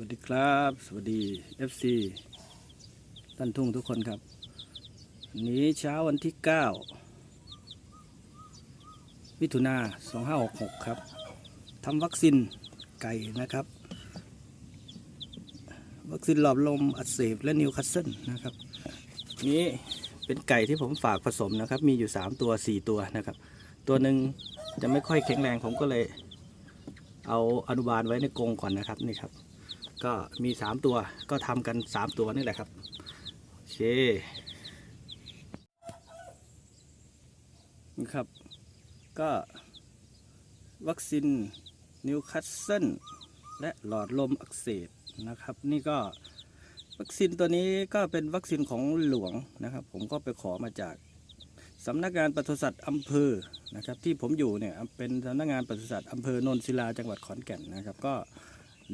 วัสดีครับ สวัสดี FC ท่านทุ่งทุกคนครับนนี้เช้าวันที่ 9 มิถุนา2566 ครับทำวัคซีนไก่นะครับ วัคซีนหลอดลมอักเสบและนิวคาสเซิลนะครับ นี้เป็นไก่ที่ผมฝากผสมนะครับ มีอยู่ 3 ตัว 4 ตัวนะครับ ตัวหนึ่งจะไม่ค่อยแข็งแรงผมก็เลยเอาอนุบาลไว้ในกรงก่อนนะครับนี่ครับ ก็มีสามตัวก็ทำกันสามตัวนี่แหละครับโอเคนี่ครับ ก็วัคซีนนิวคาสเซิลและหลอดลมอักเสบนะครับ นี่ก็วัคซีนตัวนี้ก็เป็นวัคซีนของหลวงนะครับ ผมก็ไปขอมาจากสำนักงานปศุสัตว์อำเภอนะครับ ที่ผมอยู่เนี่ยเป็นสำนักงานปศุสัตว์อำเภอโนนศิลาจังหวัดขอนแก่นนะครับ ก็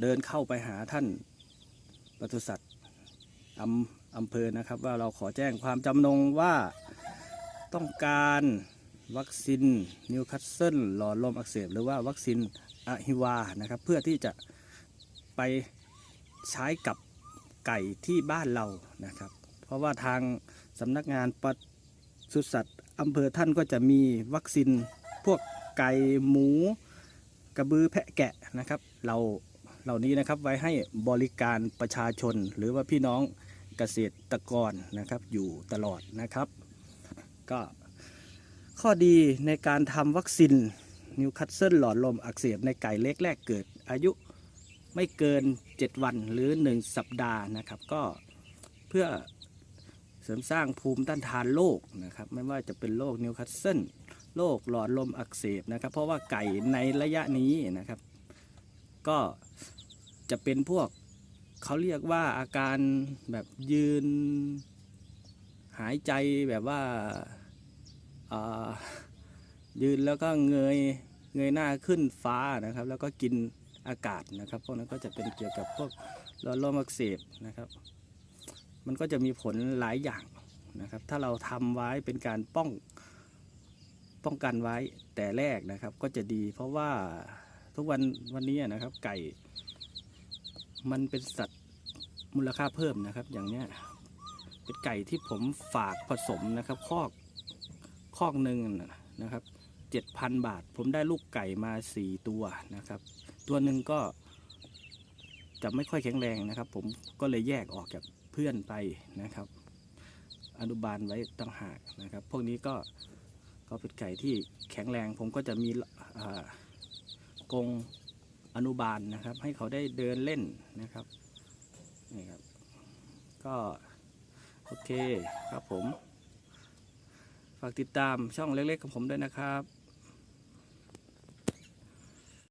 เดินเข้าไปหาท่านปศุสัตว์อำอำเภอนะครับ ว่าเราขอแจ้งความจำนงว่าต้องการวัคซีนนิวคาสเซิลหลอดลมอักเสบหรือว่าวัคซีนอะฮิวานะครับ เพื่อที่จะไปใช้กับไก่ที่บ้านเรานะครับ เพราะว่าทางสำนักงานปศุสัตว์อำเภอท่านก็จะมีวัคซีนพวกไก่หมู กระบือแพะแกะนะครับ เรา เหล่านี้นะครับไว้ให้บริการประชาชน หรือว่าพี่น้องเกษตรกรนะครับอยู่ตลอดนะครับ ก็ข้อดีในการทำวัคซีนนิวคัสเซิลหลอดลมอักเสบในไก่เล็กแรกเกิดอายุไม่เกิน 7 วันหรือ 1 สัปดาห์นะครับ ก็เพื่อเสริมสร้างภูมิต้านทานโรคนะครับ ไม่ว่าจะเป็นโรคนิวคัสเซิลโรคหลอดลมอักเสบนะครับ เพราะว่าไก่ในระยะนี้นะครับ ก็จะเป็นพวกเขาเรียกว่าอาการแบบยืนหายใจแบบว่าายืนแล้วก็เงยเงยหน้าขึ้นฟ้านะครับ แล้วก็กินอากาศนะครับ พวกนั้นก็จะเป็นเกี่ยวกับพวกหลอดลมอักเสบนะครับ มันก็จะมีผลหลายอย่างนะครับ ถ้าเราทำไว้เป็นการป้องป้องกันไว้แต่แรกนะครับก็จะดีเพราะว่า ทุกวันวันนี้นะครับ ไก่ มันเป็นสัตว์มูลค่าเพิ่มนะครับ อย่างเนี้ยเป็นไก่ที่ผมฝากผสมนะครับ คอกคอกหนึ่งนะครับเจ็ดพันบาท ผมได้ลูกไก่มาสี่ตัวนะครับ ตัวหนึ่งก็จะไม่ค่อยแข็งแรงนะครับ ผมก็เลยแยกออกจากเพื่อนไปนะครับ อนุบาลไว้ต่างหากนะครับ พวกนี้ก็ก็เป็นไก่ที่แข็งแรง ผมก็จะมีอ่า กงอนุบาลนะครับ ให้เขาได้เดินเล่นนะครับนี่ครับ ก็โอเคครับผม ฝากติดตามช่องเล็กๆของผมด้วยนะครับ